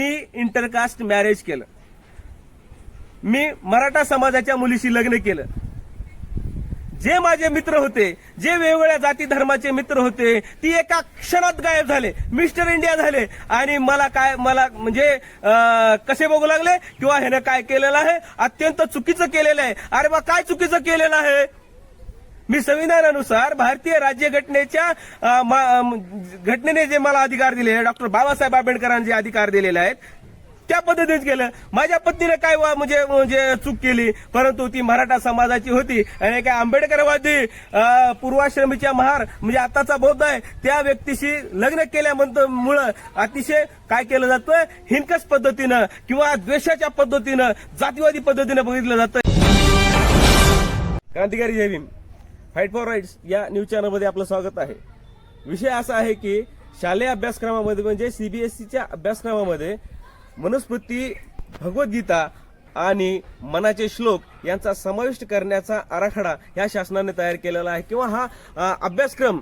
मी intercaste marriage केलं. मी मराठा समाजाच्या मुलीशी लग्न केलं. जे माझे मित्र होते जे वेगवेगळ्या जाती धर्माचे मित्र होते ती एका क्षणात गायब झाले. मिस्टर इंडिया झाले. आणि मला काय मला म्हणजे कसे बघू लागले? किंवा ह्यानं काय केलेलं आहे? अत्यंत चुकीचं केलेलं आहे. अरे बा काय चुकीचं केलेलं आहे? मी संविधानानुसार भारतीय राज्यघटनेच्या मा- घटनेने जे मला अधिकार दिले डॉक्टर बाबासाहेब आंबेडकरांनी जे अधिकार दिलेले आहेत त्या पद्धतीच केलं. माझ्या पत्नीने काय वा- म्हणजे म्हणजे चूक केली परंतु ती मराठा समाजाची होती. आणि काय आंबेडकरवादी पूर्वाश्रमीच्या महार म्हणजे आताचा बौद्ध आहे त्या व्यक्तीशी लग्न केल्यामुळं अतिशय काय केलं जातं हिंकस पद्धतीनं किंवा द्वेषाच्या पद्धतीनं जातीवादी पद्धतीनं बघितलं जातं क्रांतिकारी जय भीम. फाईट फॉर राईट्स या न्यूज चॅनलमध्ये आपलं स्वागत आहे. विषय असा आहे की शालेय अभ्यासक्रमामध्ये म्हणजे सीबीएसईच्या अभ्यासक्रमामध्ये मनुस्मृती भगवद्गीता आणि मनाचे श्लोक यांचा समाविष्ट करण्याचा आराखडा ह्या शासनाने तयार केलेला आहे. किंवा हा अभ्यासक्रम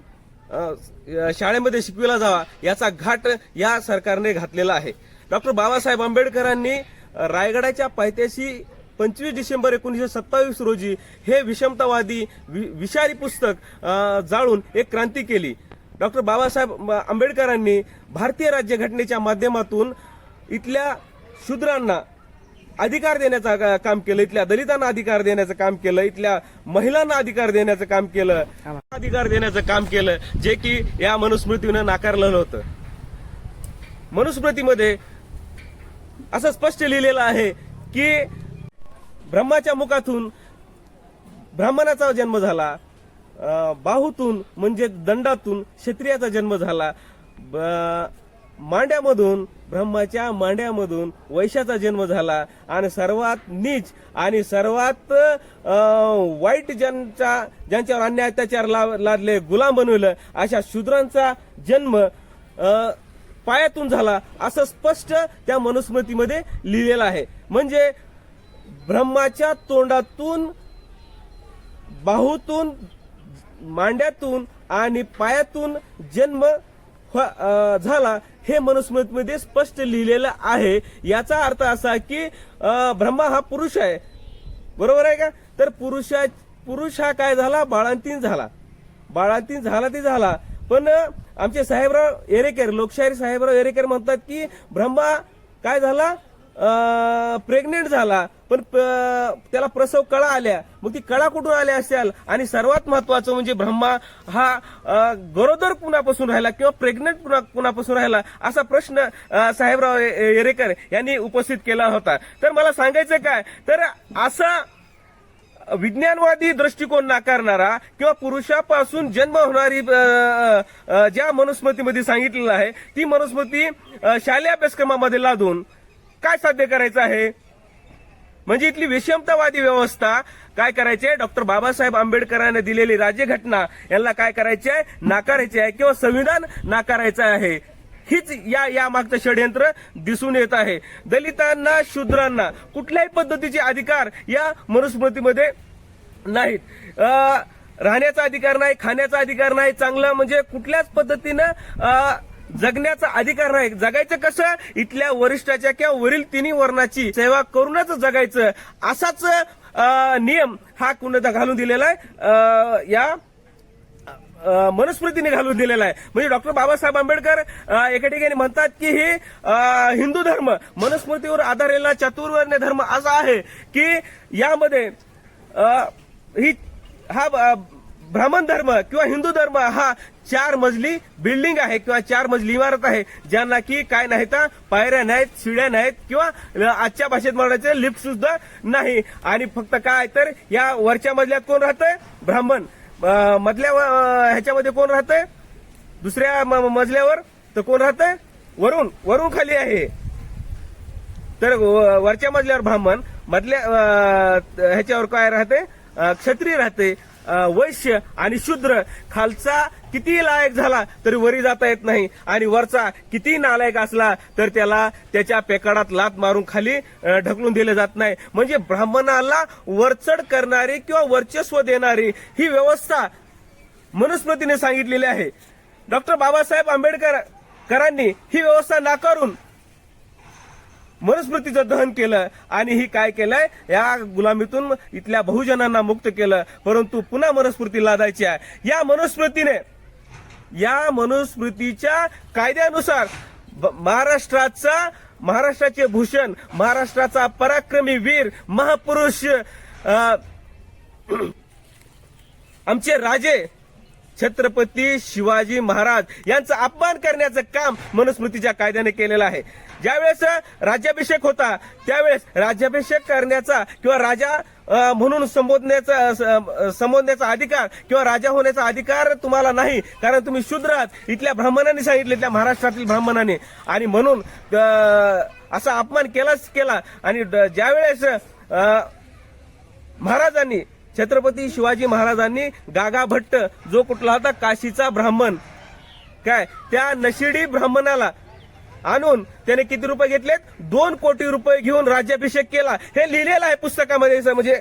शाळेमध्ये शिकविला जावा याचा घाट या सरकारने घातलेला आहे. डॉक्टर बाबासाहेब आंबेडकरांनी रायगडाच्या पायथ्याशी पंचवीस डिसेंबर एकोणीसशे सत्तावीस रोजी हे विषमतावादी वि- विषारी पुस्तक जाळून एक क्रांती केली. डॉक्टर बाबासाहेब आंबेडकरांनी भारतीय राज्यघटनेच्या माध्यमातून इथल्या शूद्रांना अधिकार देण्याचं काम केलं. इथल्या दलितांना अधिकार देण्याचं काम केलं. इथल्या महिलांना अधिकार देण्याचं काम केलं. अधिकार देण्याचं काम केलं जे की या मनुस्मृतीनं नाकारलेलं होतं. मनुस्मृतीमध्ये असं स्पष्ट लिहिलेलं आहे की ब्रह्माच्या मुखातून ब्राह्मणाचा जन्म झाला. बाहूतून म्हणजे दंडातून क्षत्रियाचा जन्म झाला. ब- मांड्यामधून ब्रह्माच्या मांड्यामधून वैशाचा जन्म झाला. आणि सर्वात नीच आणि सर्वात वाईट ज्यांचा ज्यांच्यावर अन्याय अत्याचार ला- लादले गुलाम बनवलं अशा शूद्रांचा जन्म पायातून झाला. असं स्पष्ट त्या मनुस्मृतीमध्ये लिहिलेलं आहे. म्हणजे ब्रह्माच्या तोंडातून बाहूतून मांड्यातून आणि पायातून जन्म झाला हे मनुस्मृतीमध्ये स्पष्ट लिहिलेलं आहे. याचा अर्थ असा की ब्रह्मा हा पुरुष आहे. बरोबर आहे का? तर पुरुषा पुरुष हा काय झाला? बाळांतीन झाला. बाळांतीन झाला ते झाला. पण आमचे साहेबराव येरेकर लोकशाहीर साहेबराव येरेकर म्हणतात की ब्रह्मा काय झाला? प्रेग्नेंट झाला पण प- त्याला प्रसव कळा आल्या. मग ती कळा कुठून आल्या असेल? आणि सर्वात महत्वाचं म्हणजे ब्रह्मा हा गरोदर कुणापासून राहिला किंवा प्रेग्नेंट कुणापासून राहिला असा प्रश्न साहेबराव येरेकर यांनी उपस्थित केला होता. तर मला सांगायचं काय? तर असा विज्ञानवादी दृष्टिकोन नाकारणारा किंवा पुरुषापासून जन्म होणारी ज्या मनुस्मृतीमध्ये सांगितलेलं आहे ती मनुस्मृती शालेय अभ्यासक्रमामध्ये लादून काय साध्य करायचं आहे? म्हणजे इथली विषमतावादी व्यवस्था काय करायची आहे? डॉक्टर बाबासाहेब आंबेडकरांनी दिलेली राज्यघटना यांना काय करायची आहे? नाकारायची आहे किंवा संविधान नाकारायचं आहे? हीच या या मागचं षडयंत्र दिसून येत आहे. दलितांना शूद्रांना कुठल्याही पद्धतीचे अधिकार या मनुस्मृतीमध्ये नाहीत. राहण्याचा अधिकार नाही खाण्याचा अधिकार नाही चांगलं म्हणजे कुठल्याच पद्धतीनं जगण्याचा अधिकार नाही. जगायचं कसं? इथल्या वरिष्ठाच्या किंवा वरील तिन्ही वर्णाची सेवा करूनच जगायचं. असाच नियम हा कुणता घालून दिलेला आहे? या मनुस्मृतीने घालून दिलेला आहे. म्हणजे डॉक्टर बाबासाहेब आंबेडकर एका ठिकाणी म्हणतात की हे हिंदू धर्म मनुस्मृतीवर आधारलेला चतुर्वर्ण्य धर्म असा आहे की यामध्ये ही हा ब्राह्मण धर्म किंवा हिंदू धर्म हा चार मजली बिल्डिंग आहे किंवा चार मजली इमारत आहे ज्यांना की काय नाही तर पायऱ्या नाहीत शिड्या नाहीत किंवा आजच्या भाषेत म्हणायचं लिफ्ट सुद्धा नाही. आणि फक्त काय तर या वरच्या मजल्यात कोण राहतंय? ब्राह्मण. मधल्या ह्याच्यामध्ये कोण राहतंय? दुसऱ्या म- मजल्यावर तर कोण राहतंय? वरून वरून खाली आहे. तर व- वरच्या मजल्यावर ब्राह्मण. मधल्या ह्याच्यावर काय राहते क्षत्रिय राहते वैश्य आणि शूद्र खालचा कितीही लायक झाला तरी वरी जाता येत नाही. आणि वरचा किती नालायक असला तर त्याला त्याच्या पेकाडात लात मारून खाली ढकलून दिलं जात नाही. म्हणजे ब्राह्मणाला वरचढ करणारी किंवा वर्चस्व देणारी ही व्यवस्था मनुस्मृतीने सांगितलेली आहे. डॉक्टर बाबासाहेब आंबेडकर करांनी ही व्यवस्था नाकारून मनुस्मृतीचं दहन केलं आणि ही काय केलंय? या गुलामीतून इथल्या बहुजनांना मुक्त केलं. परंतु पुन्हा मनुस्मृती लादायची आहे या मनुस्मृतीने या मनुस्मृतीच्या कायद्यानुसार ब- महाराष्ट्राचा महाराष्ट्राचे भूषण महाराष्ट्राचा पराक्रमी वीर महापुरुष आमचे राजे छत्रपती शिवाजी महाराज यांचा अपमान करण्याचं काम मनुस्मृतीच्या कायद्याने केलेलं आहे. ज्यावेळेस राज्याभिषेक होता त्यावेळेस राज्याभिषेक करण्याचा किंवा राजा म्हणून संबोधण्याचा स- संबोधण्याचा अधिकार किंवा राजा होण्याचा अधिकार तुम्हाला नाही कारण तुम्ही शूद्र आहात. इथल्या ब्राह्मणांनी सांगितले इथल्या महाराष्ट्रातील ब्राह्मणांनी. आणि म्हणून असा अपमान केलाच केला. आणि ज्यावेळेस महाराजांनी छत्रपती शिवाजी महाराजांनी गागा भट्ट जो कुठला होता काशीचा ब्राह्मण. काय? त्या नशिडी ब्राह्मणाला आणून त्याने किती रुपये घेतलेत? दोन कोटी रुपये घेऊन राज्याभिषेक केला. हे लिहिलेलं आहे पुस्तकामध्ये म्हणजे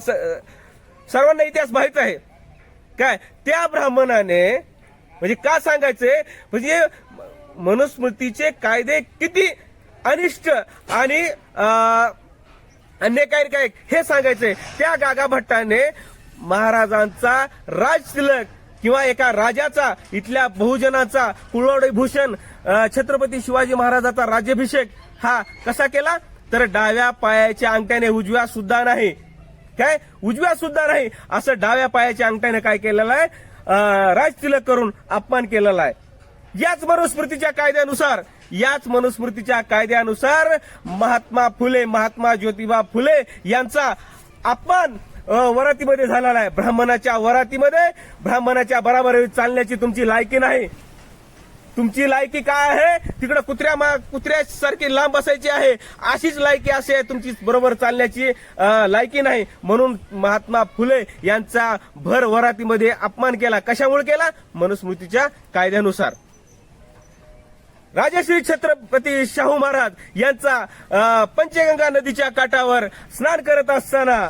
स- सर्वांना इतिहास माहीत आहे. काय? त्या ब्राह्मणाने म्हणजे का सांगायचे? म्हणजे मनुस्मृतीचे कायदे किती अनिष्ट आणि अं, काय हे सांगायचंय. त्या गागा भट्टाने महाराजांचा राजतिलक किंवा एका राजाचा इथल्या बहुजनाचा कुळवडीभूषण छत्रपती शिवाजी महाराजाचा राज्याभिषेक हा कसा केला? तर डाव्या पायाच्या अंगठ्याने उजव्या सुद्धा नाही. काय? उजव्या सुद्धा नाही. असं डाव्या पायाच्या अंगठ्याने काय केलेलं आहे? राजतिलक करून अपमान केलेला आहे. याच मनुस्मृतीच्या कायद्यानुसार याच मनुस्मृतीच्या कायद्यानुसार महात्मा फुले महात्मा ज्योतिबा फुले यांचा अपमान वरातीमध्ये झालेला आहे. ब्राह्मणाच्या वरातीमध्ये ब्राह्मणाच्या बराबर चालण्याची तुमची लायकी नाही. तुमची लायकी काय आहे? तिकडे कुत्र्या मा- कुत्र्यासारखी लांब बसायची आहे. अशीच लायकी असे आहे तुमची बरोबर चालण्याची लायकी नाही. म्हणून महात्मा फुले यांचा भर वरातीमध्ये अपमान केला. कशामुळे केला? मनुस्मृतीच्या कायद्यानुसार. राजश्री छत्रपती शाहू महाराज यांचा पंचगंगा नदीच्या काठावर स्नान करत असताना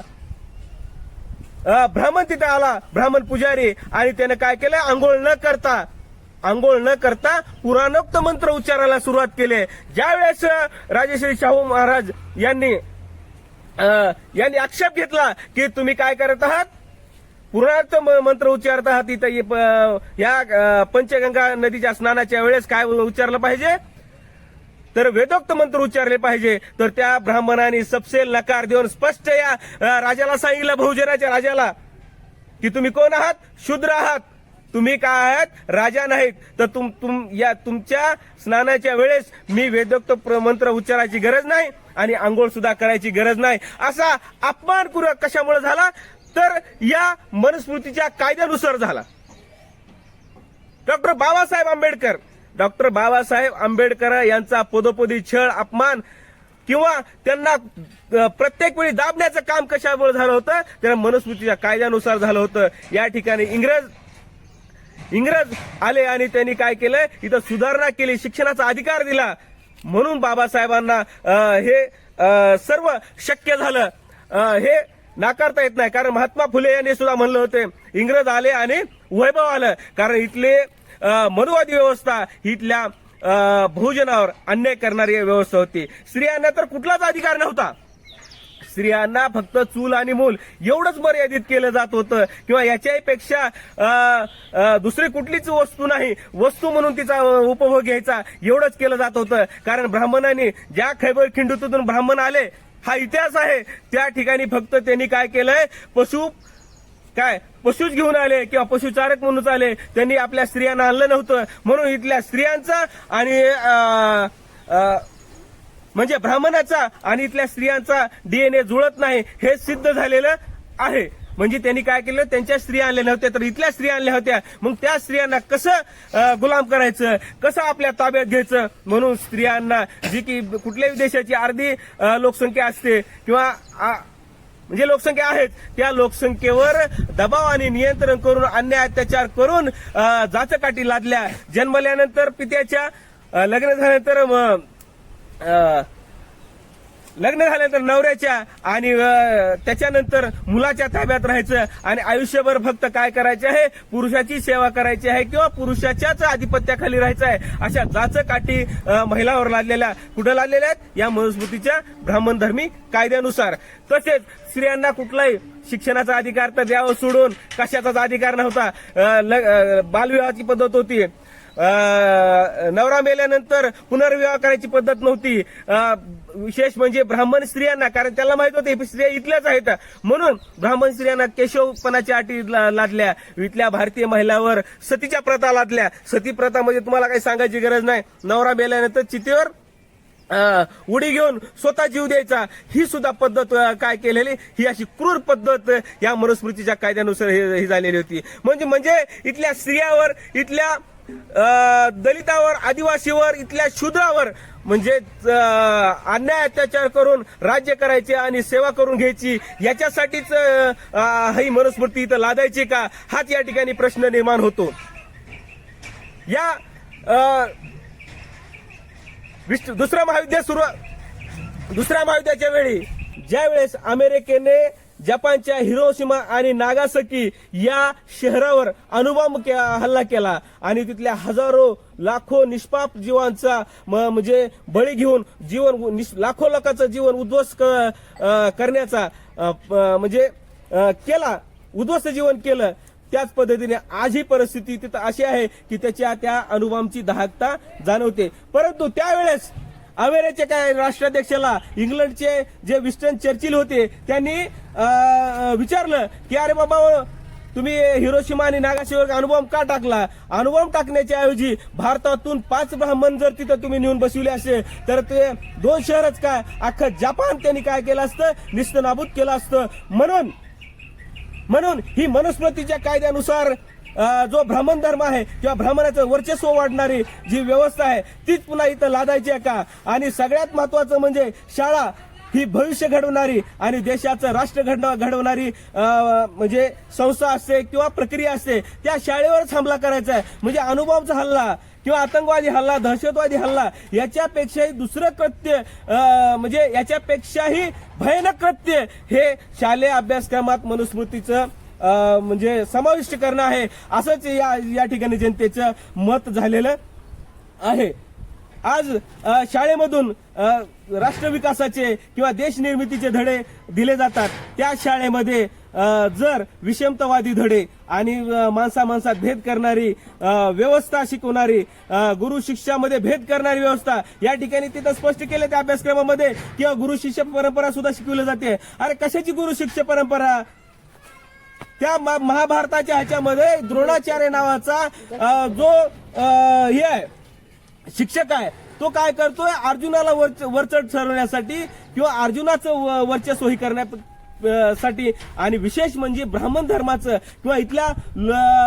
ब्राह्मण तिथे आला ब्राह्मण पुजारी आणि त्याने काय केलं? आंघोळ न करता आंघोळ न करता पुराणोक्त मंत्र उच्चारायला सुरुवात केली. ज्यावेळेस राजेश्री राजश्री शाहू महाराज यांनी यांनी आक्षेप घेतला की तुम्ही काय करत आहात? पूर्णार्थ म- मंत्र उच्चारत आहात इथं. ये प- या पंचगंगा नदीच्या स्नानाच्या वेळेस काय उच्चारलं पाहिजे? तर वेदोक्त मंत्र उच्चारले पाहिजे. तर त्या ब्राह्मणाने सपसेल नकार देऊन स्पष्ट या राजाला सांगितलं बहुजनाच्या राजाला की तुम्ही कोण आहात? शूद्र आहात. तुम्ही काय आहात? राजा नाहीत. तर तुम तुम या तुमच्या स्नानाच्या वेळेस मी वेदोक्त प्र- मंत्र उच्चारायची गरज नाही आणि आंघोळ सुद्धा करायची गरज नाही. असा अपमान कशामुळे झाला? तर या मनुस्मृतीच्या कायद्यानुसार झाला. डॉक्टर बाबासाहेब आंबेडकर डॉक्टर बाबासाहेब आंबेडकर यांचा पदोपदी छळ अपमान किंवा त्यांना प्रत्येक वेळी दाबण्याचं काम कशामुळे झालं होतं? त्या मनुस्मृतीच्या कायद्यानुसार झालं होतं. या ठिकाणी इंग्रज इंग्रज आले आणि त्यांनी काय केलं? इथं सुधारणा केली शिक्षणाचा अधिकार दिला. म्हणून बाबासाहेबांना हे सर्व शक्य झालं. हे नाकारता येत नाही. कारण महात्मा फुले यांनी सुद्धा म्हणलं होते इंग्रज आले आणि वैभव आलं. कारण इथले मनुवादी व्यवस्था इथल्या भोजनावर बहुजनावर अन्याय करणारी व्यवस्था होती. स्त्रियांना तर कुठलाच अधिकार नव्हता. स्त्रियांना फक्त चूल आणि मूल एवढंच मर्यादित केलं जात होतं. किंवा याच्याही पेक्षा दुसरी कुठलीच वस्तू नाही. वस्तू म्हणून तिचा उपभोग घ्यायचा एवढंच केलं जात होतं. कारण ब्राह्मणांनी ज्या खैबर खिंडूतून ब्राह्मण आले हा इतिहास आहे. त्या ठिकाणी फक्त त्यांनी काय केलंय? पशु काय? पशुच घेऊन आले किंवा पशुचारक म्हणून आले. त्यांनी आपल्या स्त्रियांना आणलं नव्हतं. म्हणून इथल्या स्त्रियांचा आणि म्हणजे ब्राह्मणाचा आणि इथल्या स्त्रियांचा डीएनए जुळत नाही. हे सिद्ध झालेलं आहे. म्हणजे त्यांनी काय केलं? त्यांच्या स्त्रिया आणल्या नव्हत्या. तर इथल्या स्त्रिया आणल्या होत्या. मग त्या स्त्रियांना कसं गुलाम करायचं? कसं आपल्या ताब्यात घ्यायचं? म्हणून स्त्रियांना जी की कुठल्याही देशाची अर्धी लोकसंख्या असते किंवा आ, म्हणजे लोकसंख्या आहेत त्या लोकसंख्येवर दबाव आणि नियंत्रण करून अन्याय अत्याचार करून जाचकाठी लादल्या. जन्मल्यानंतर पित्याच्या लग्न झाल्यानंतर लग्न झाल्यानंतर नवऱ्याच्या आणि त्याच्यानंतर मुलाच्या ताब्यात राहायचं आणि आयुष्यभर फक्त काय करायचे आहे? पुरुषाची सेवा करायची आहे किंवा पुरुषाच्याच आधिपत्याखाली राहायचं आहे? अशा जाच काठी महिलावर लादलेल्या कुठं लादलेल्या आहेत? या मनुस्मृतीच्या ब्राह्मण धर्मी कायद्यानुसार. तसेच स्त्रियांना कुठलाही शिक्षणाचा अधिकार तर द्यावं सोडून कशाचाच अधिकार नव्हता. बालविवाहाची पद्धत होती. नवरा मेल्यानंतर पुनर्विवाह करायची पद्धत नव्हती. विशेष म्हणजे ब्राह्मण स्त्रियांना कारण त्याला माहीत होते स्त्रिया इथल्याच आहेत. म्हणून ब्राह्मण स्त्रियांना केशवपणाच्या अटी ला- लादल्या. इथल्या भारतीय महिलावर सतीच्या प्रथा लादल्या. सती प्रथा म्हणजे तुम्हाला काही सांगायची गरज नाही. नवरा मेल्यानंतर चितेवर उडी घेऊन स्वतः जीव द्यायचा. ही सुद्धा पद्धत काय केलेली? ही अशी क्रूर पद्धत या मनुस्मृतीच्या कायद्यानुसार हे- ही झालेली होती. म्हणजे म्हणजे इथल्या स्त्रियावर इथल्या दलितावर आदिवासीवर इथल्या शूद्रावर म्हणजे अन्याय अत्याचार करून राज्य करायचे आणि सेवा करून घ्यायची याच्यासाठीच ही मनुस्मृती इथं लादायची का? हाच या ठिकाणी प्रश्न निर्माण होतो. या अ, विश्व- दुसरं महायुद्ध सुरू दुसऱ्या महायुद्धाच्या वेळी ज्या वेळेस अमेरिकेने जपानच्या हिरोशिमा आणि नागासकी या शहरावर अणुबॉम्ब के- हल्ला केला. आणि तिथल्या हजारो लाखो निष्पाप जीवांचा म- म्हणजे बळी घेऊन जीवन लाखो लोकांचं जीवन उद्ध्वस्त क- करण्याचा म्हणजे केला. उद्ध्वस्त जीवन केलं. त्याच पद्धतीने आज ही परिस्थिती तिथं अशी आहे की त्याच्या त्या अणुबॉम्बची दाहकता जाणवते. परंतु त्यावेळेस अमेरिकेच्या काय राष्ट्राध्यक्षाला इंग्लंडचे जे विस्टन चर्चिल होते त्यांनी विचारलं की अरे बाबा तुम्ही हिरोशिमा आणि नागाशिवर अनुभव का टाकला? अनुभव टाकण्याच्या ऐवजी भारतातून पाच ब्राह्मण जर तिथं तुम्ही नेऊन बसविले असेल तर ते दोन शहरच काय? अख्खं जपान त्यांनी काय केलं असतं? निस्तनाबूत केलं असतं. म्हणून म्हणून ही मनुस्मृतीच्या कायद्यानुसार जो भ्रमण धर्म आहे किंवा भ्रमणाचं वर्चस्व वाढणारी जी व्यवस्था आहे तीच पुन्हा इथं लादायची आहे का? आणि सगळ्यात महत्वाचं म्हणजे शाळा ही भविष्य घडवणारी आणि देशाचं राष्ट्र घडव घडवणारी म्हणजे संस्था असते किंवा प्रक्रिया असते त्या शाळेवरच हमला करायचा आहे. म्हणजे अनुभवचा हल्ला किंवा आतंकवादी हल्ला दहशतवादी हल्ला याच्यापेक्षाही दुसरं कृत्य म्हणजे याच्यापेक्षाही भयानक कृत्य हे शालेय अभ्यासक्रमात मनुस्मृतीचं म्हणजे समाविष्ट करणं आहे. असंच या या ठिकाणी जनतेचं मत झालेलं आहे. आज शाळेमधून राष्ट्रविकासाचे किंवा देशनिर्मितीचे धडे दिले जातात. त्या शाळेमध्ये जर विषमतावादी धडे आणि माणसा माणसात भेद करणारी व्यवस्था शिकवणारी गुरु शिक्षामध्ये भेद करणारी व्यवस्था या ठिकाणी तिथं स्पष्ट केलं त्या अभ्यासक्रमामध्ये किंवा गुरु शिष्य परंपरा सुद्धा शिकवली जाते. अरे कशाची गुरु शिष्य परंपरा? त्या म- महाभारताच्या ह्याच्यामध्ये द्रोणाचार्य नावाचा जो हे आहे शिक्षक आहे तो काय करतोय अर्जुनाला वरच वरचढ ठरवण्यासाठी किंवा अर्जुनाचं व- वर्चस्व ही करण्या साठी आणि विशेष म्हणजे ब्राह्मण धर्माचं किंवा इथल्या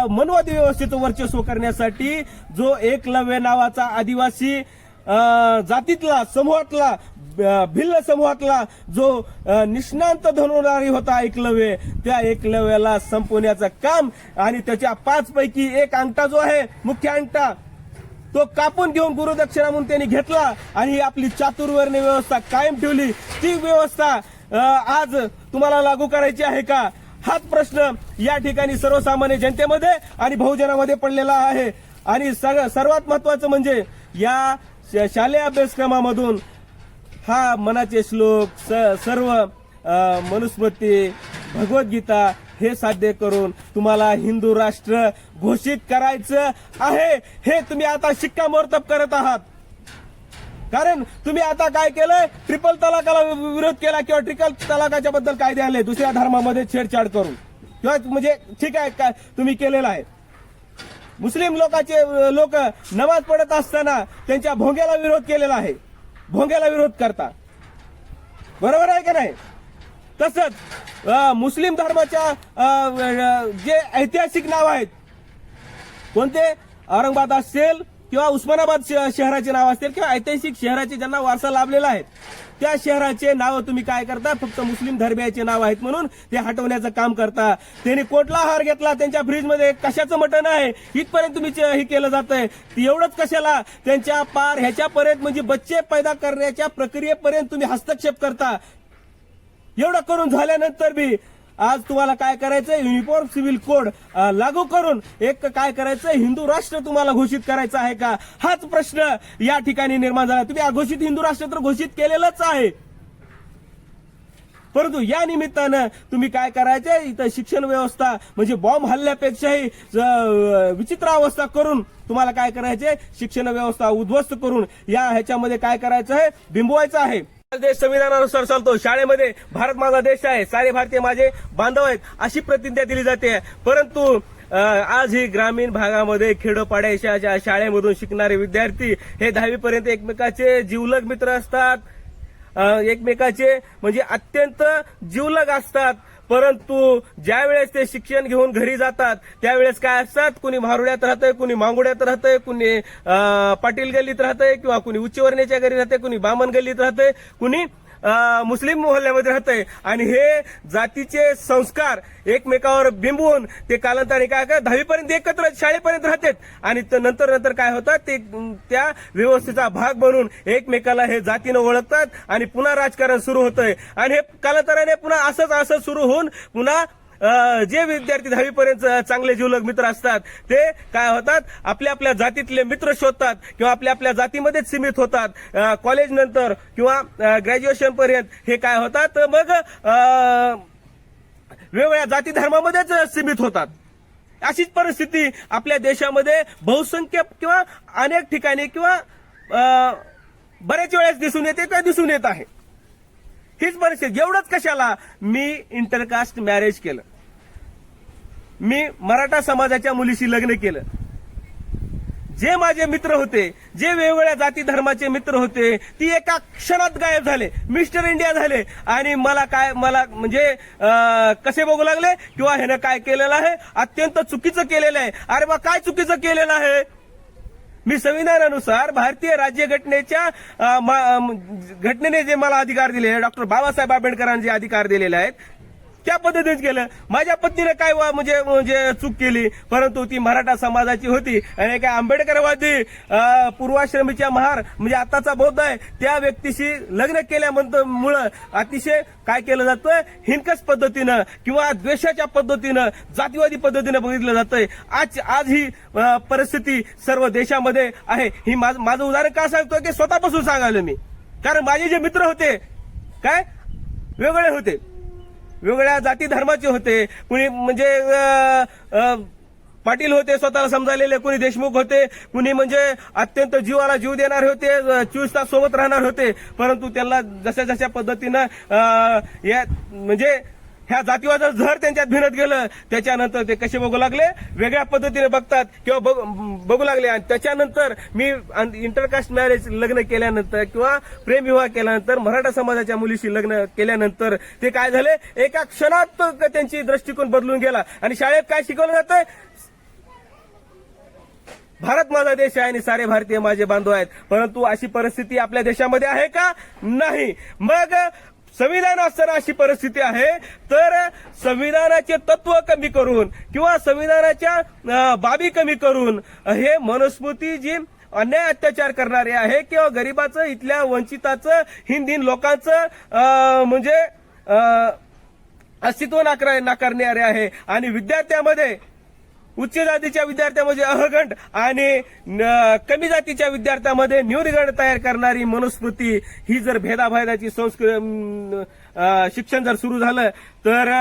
मनवादी व्यवस्थेचं वर्चस्व करण्यासाठी जो एकलव्य नावाचा आदिवासी जातीतला समूहातला भिल्ल समूहातला जो निष्णांत धनवणारी होता एकलव्य त्या एकलव्याला संपवण्याचं काम आणि त्याच्या पाच पैकी एक अंगठा जो आहे मुख्य अंगठा तो कापून घेऊन गुरुदक्षिणा म्हणून त्यांनी घेतला आणि आपली चातुर्वर्णी व्यवस्था कायम ठेवली. ती व्यवस्था आज तुम्हाला लागू करायची आहे का? हाच प्रश्न या ठिकाणी सर्वसामान्य जनतेमध्ये आणि बहुजनामध्ये पडलेला आहे. आणि सर्वात महत्वाचं म्हणजे या श- शालेय अभ्यासक्रमामधून हा मनाचे श्लोक स- सर्व मनुस्मृती भगवद्गीता हे साध्य करून तुम्हाला हिंदू राष्ट्र घोषित करायचं आहे. हे तुम्ही आता शिक्कामोर्तब करत आहात. कारण तुम्ही आता काय केलंय? ट्रिपल तलाकाला विरोध केला किंवा ट्रिपल तलाकाच्या बद्दल कायदे आले दुसऱ्या धर्मामध्ये छेडछाड करून. किंवा म्हणजे ठीक आहे काय तुम्ही केलेलं आहे. मुस्लिम लोकांचे लोक नमाज पडत असताना त्यांच्या भोंग्याला विरोध केलेला आहे. भोंग्याला विरोध करता. बरोबर आहे का नाही? तसंच मुस्लिम धर्माच्या अं, जे ऐतिहासिक नाव आहेत कोणते? औरंगाबाद असेल किंवा उस्मानाबाद श- शहराचे नाव असतील किंवा ऐतिहासिक शहराचे ज्यांना वारसा लाभलेला आहे त्या शहराचे नाव तुम्ही काय करता? फक्त मुस्लिम धर्मियाचे नाव आहेत म्हणून ते हटवण्याचं काम करता. त्यांनी कोटला हार घेतला त्यांच्या फ्रीजमध्ये कशाचं मटण आहे? इथपर्यंत तुम्ही हे केलं जात आहे एवढंच कशाला? त्यांच्या पार ह्याच्यापर्यंत म्हणजे बच्चे पैदा करण्याच्या प्रक्रियेपर्यंत तुम्ही हस्तक्षेप करता. एवढं करून झाल्यानंतर बी आज तुम्हाला काय करायचं युनिफॉर्म सिव्हिल कोड लागू करून एक काय करायचं हिंदू राष्ट्र तुम्हाला घोषित करायचं आहे का? हाच प्रश्न या ठिकाणी निर्माण झाला. तुम्ही अघोषित हिंदू राष्ट्र तर घोषित केलेलंच आहे. परंतु या निमित्तानं तुम्ही काय करायचे इथं शिक्षण व्यवस्था म्हणजे बॉम्ब हल्ल्यापेक्षाही विचित्र अवस्था करून तुम्हाला काय करायचे शिक्षण व्यवस्था उद्ध्वस्त करून या ह्याच्यामध्ये काय करायचं आहे? बिंबवायचं आहे. देश संविधानानुसार चालतो. शाळेमध्ये भारत माझा देश आहे. सारे भारतीय माझे बांधव आहेत अशी प्रतिज्ञा दिली जाते. परंतु आज ही ग्रामीण भागामध्ये खेडोपाड्याच्या शाळेमधून शिकणारे विद्यार्थी हे दहावी पर्यंत एकमेकाचे जीवलग मित्र असतात. एकमेकाचे म्हणजे अत्यंत जीवलग असतात. परंतु ज्या वेळेस ते शिक्षण घेऊन घरी जातात त्यावेळेस काय असतात? कुणी भारुड्यात राहतंय कुणी मांगुड्यात राहतंय कुणी पाटील गल्लीत राहतंय किंवा कुणी उच्चवर्णीच्या घरी राहतंय कुणी बामन गल्लीत राहतंय कुणी मुस्लिम मोहल्ल्यामध्ये राहतंय. आणि हे जातीचे संस्कार एकमेकावर बिंबवून ते कालांतराने काय काय दहावीपर्यंत एकत्र शाळेपर्यंत राहतात. आणि नंतर नंतर काय होतात ते त्या व्यवस्थेचा भाग बनून एकमेकाला हे जातीनं ओळखतात. आणि पुन्हा राजकारण सुरू होतंय. आणि हे कालांतराने पुन्हा असंच असं सुरू होऊन पुन्हा जे विद्यार्थी दहावीपर्यंत चांगले जीवलग मित्र असतात ते काय होतात? आपल्या आपल्या जातीतले मित्र शोधतात किंवा आपल्या आपल्या जातीमध्येच सीमित होतात. कॉलेज नंतर किंवा ग्रॅज्युएशन पर्यंत हे काय होतात? मग वेगवेगळ्या जाती धर्मामध्येच सीमित होतात. अशीच परिस्थिती आपल्या देशामध्ये बहुसंख्य किंवा अनेक ठिकाणी किंवा बऱ्याच वेळेस दिसून येते किंवा दिसून येत आहे. हीच परिस्थिती एवढंच कशाला? मी इंटरकास्ट मॅरेज केलं. मी मराठा समाजाच्या मुलीशी लग्न केलं. जे माझे मित्र होते जे वेगवेगळ्या जाती धर्माचे मित्र होते ती एका क्षणात गायब झाले. मिस्टर इंडिया झाले. आणि मला काय मला म्हणजे कसे बघू लागले? किंवा ह्यानं काय केलेलं आहे? अत्यंत चुकीचं केलेलं आहे. अरे बा काय चुकीचं केलेलं आहे? मी संविधानानुसार भारतीय राज्यघटनेच्या मा- घटनेने जे मला अधिकार दिले डॉक्टर बाबासाहेब आंबेडकरांनी जे अधिकार दिलेले आहेत त्या पद्धतीने केलं. माझ्या पत्नीने काय वा- म्हणजे म्हणजे चूक केली. परंतु ती मराठा समाजाची होती. आणि काय आंबेडकरवादी पूर्वाश्रमीच्या महार म्हणजे आताचा बौद्ध आहे त्या व्यक्तीशी लग्न केल्यामुळं अतिशय काय केलं जातं हिंकस पद्धतीनं किंवा द्वेषाच्या पद्धतीनं जातीवादी पद्धतीनं बघितलं जातंय. आज आज ही परिस्थिती सर्व देशामध्ये आहे. ही माझं माझं उदाहरण का सांगतो की स्वतःपासून सांगायला मी. कारण माझे जे मित्र होते काय? वेगवेगळे होते. वेगवेगळ्या जाती धर्माचे होते. कुणी म्हणजे पाटील होते स्वतःला समजालेले कुणी देशमुख होते कुणी म्हणजे अत्यंत जीवाला जीव देणारे होते चोवीस तास सोबत राहणार होते. परंतु त्यांना जशा जशा पद्धतीनं या म्हणजे ह्या जातीवादाचं झर त्यांच्यात भिनत गेलं त्याच्यानंतर ते कसे बघू लागले? वेगळ्या पद्धतीने बघतात किंवा बघू लागले. आणि त्याच्यानंतर मी इंटरकास्ट मॅरेज लग्न केल्यानंतर किंवा प्रेमविवाह केल्यानंतर मराठा समाजाच्या मुलीशी लग्न केल्यानंतर ते काय झाले? एका क्षणात त्यांची दृष्टिकोन बदलून गेला. आणि शाळेत काय शिकवलं जातंय? भारत माझा देश आहे आणि सारे भारतीय माझे बांधव आहेत. परंतु अशी परिस्थिती आपल्या देशामध्ये आहे का? नाही. मग संविधान असताना अशी परिस्थिती आहे. तर संविधानाचे तत्व कमी करून किंवा संविधानाच्या बाबी कमी करून हे मनुस्मृती जी अन्याय अत्याचार करणारे आहे किंवा गरिबाचं इथल्या वंचिताचं हिंद हिंद लोकांचं म्हणजे अस्तित्व नाकार नाकारणारे आहे. आणि विद्यार्थ्यामध्ये उच्च जातीच्या विद्यार्थ्यामध्ये अहगंड आणि न- कमी जातीच्या विद्यार्थ्यामध्ये न्यूनगंड तयार करणारी मनुस्मृती ही जर भेदाभेदाची संस्कृ शिक्षण जर सुरू झालं तर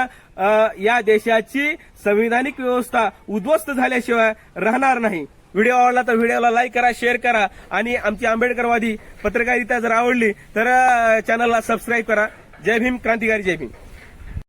या देशाची संविधानिक व्यवस्था उद्ध्वस्त झाल्याशिवाय राहणार नाही. व्हिडिओ आवडला तर व्हिडिओला लाईक करा शेअर करा आणि आमची आंबेडकरवादी पत्रकारिता जर आवडली तर चॅनलला सबस्क्राईब करा. जय भीम क्रांतिकारी जय भीम.